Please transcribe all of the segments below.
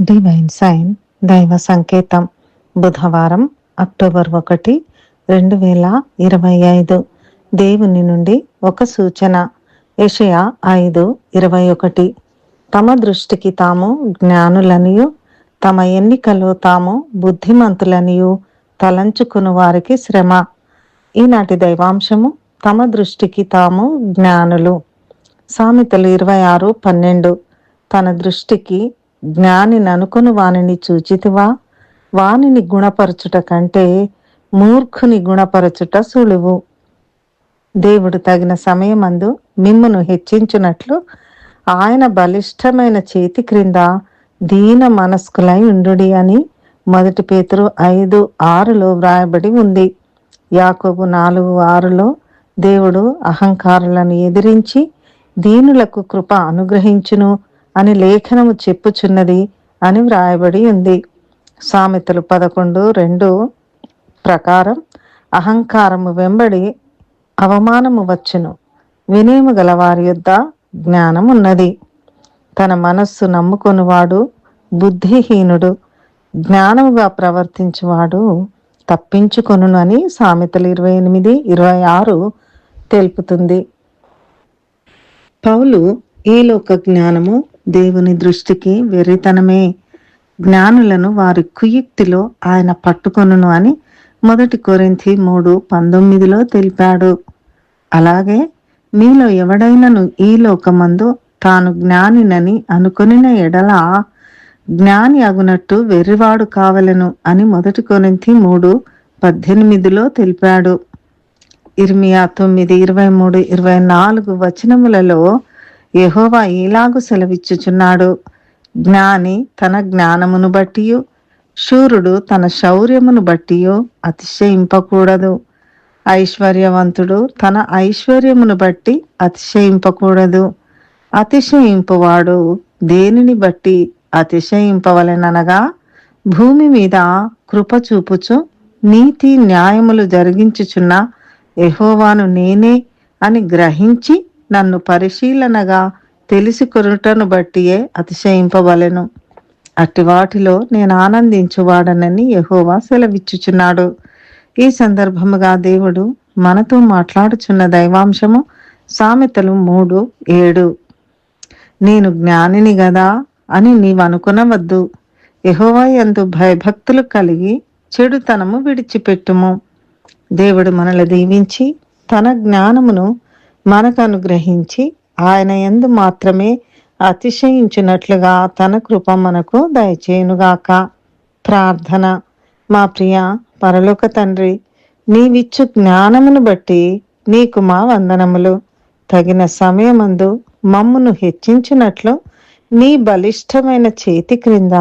Divine sign దైవ సంకేతం. బుధవారం అక్టోబర్ ఒకటి రెండు వేల ఇరవై ఐదు. దేవుని నుండి ఒక సూచన. యషయా ఐదు ఇరవై ఒకటి. తమ దృష్టికి తాము జ్ఞానులనియు తమ ఎన్నికలో తాము బుద్ధిమంతులనియు తలంచుకుని వారికి శ్రమ. ఈనాటి దైవాంశము తమ దృష్టికి తాము జ్ఞానులు. సామెతలు ఇరవై ఆరు పన్నెండు. తన దృష్టికి జ్ఞానిని అనుకుని వానిని చూచితివా? వానిని గుణపరచుట కంటే మూర్ఖుని గుణపరచుట సులువు. దేవుడు తగిన సమయమందు మిమ్మును హెచ్చించునట్లు ఆయన బలిష్టమైన చేతి క్రింద దీన మనస్కులై ఉండుడి అని మొదటి పేతురు ఐదు ఆరులో వ్రాయబడి ఉంది. యాకోబు నాలుగు ఆరులో దేవుడు అహంకారులను ఎదిరించి దీనులకు కృప అనుగ్రహించును. అని లేఖనము చెప్పుచున్నది అని వ్రాయబడి ఉంది. సామెతలు పదకొండు రెండు ప్రకారం అహంకారము వెంబడి అవమానము వచ్చును. వినేము గల వారి యొద్ద జ్ఞానం ఉన్నది తన మనస్సు నమ్ముకొనివాడు బుద్ధిహీనుడు. జ్ఞానముగా ప్రవర్తించువాడు తప్పించుకొను అని సామెతలు ఇరవై ఎనిమిది ఇరవై ఆరు తెలుపుతుంది. పౌలు ఈ లోక జ్ఞానము దేవుని దృష్టికి వెర్రితనమే. జ్ఞానులను వారి కుయుక్తిలో ఆయన పట్టుకొనును అని మొదటి కొరింథి మూడు పంతొమ్మిదిలో తెలిపాడు. అలాగే మీలో ఎవడైనను ఈ లోకమందు తాను జ్ఞానినని అనుకొనిన ఎడల జ్ఞాని అగునట్టు వెర్రివాడు కావలను అని మొదటి కొరింథి మూడు పద్దెనిమిదిలో తెలిపాడు. ఇర్మియా తొమ్మిది ఇరవై మూడు ఇరవై నాలుగు వచనములలో యహోవా ఇలాగు సెలవిచ్చుచున్నాడు? జ్ఞాని తన జ్ఞానమును బట్టి శూరుడు తన శౌర్యమును బట్టి అతిశయింపకూడదు. ఐశ్వర్యవంతుడు తన ఐశ్వర్యమును బట్టి అతిశయింపకూడదు. అతిశయింపువాడు దేనిని బట్టి అతిశయింపవలెననగా భూమి మీద కృప చూపుచు నీతి న్యాయములు జరిగించుచున్న ఎహోవాను నేనే అని గ్రహించి నన్ను పరిశీలనగా తెలిసి బట్టియే అతిశయింపవలెను. అట్టి వాటిలో నేను ఆనందించువాడనని యహోవా సెలవిచ్చుచున్నాడు. ఈ సందర్భముగా దేవుడు మనతో మాట్లాడుచున్న దైవాంశము సామెతలు మూడు ఏడు. నేను జ్ఞానిని గదా అని నీవు అనుకునవద్దు యహోవా ఎందు భయభక్తులు కలిగి చెడుతనము విడిచిపెట్టుము. దేవుడు మనల్ని దీవించి తన జ్ఞానమును మనకు అనుగ్రహించి ఆయన ఎందు మాత్రమే అతిశయించినట్లుగా తన కృప మనకు దయచేయునుగాక. ప్రార్థన. మా ప్రియ పరలోక తండ్రి నీవిచ్చు జ్ఞానమును బట్టి నీకు మా వందనములు. తగిన సమయమందు మమ్మును హెచ్చించినట్లు నీ బలిష్టమైన చేతి క్రింద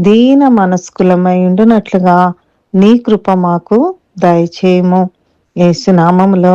దీన మనస్కులమై ఉండునట్లుగా నీ కృప మాకు దయచేయము. ఏసునామములో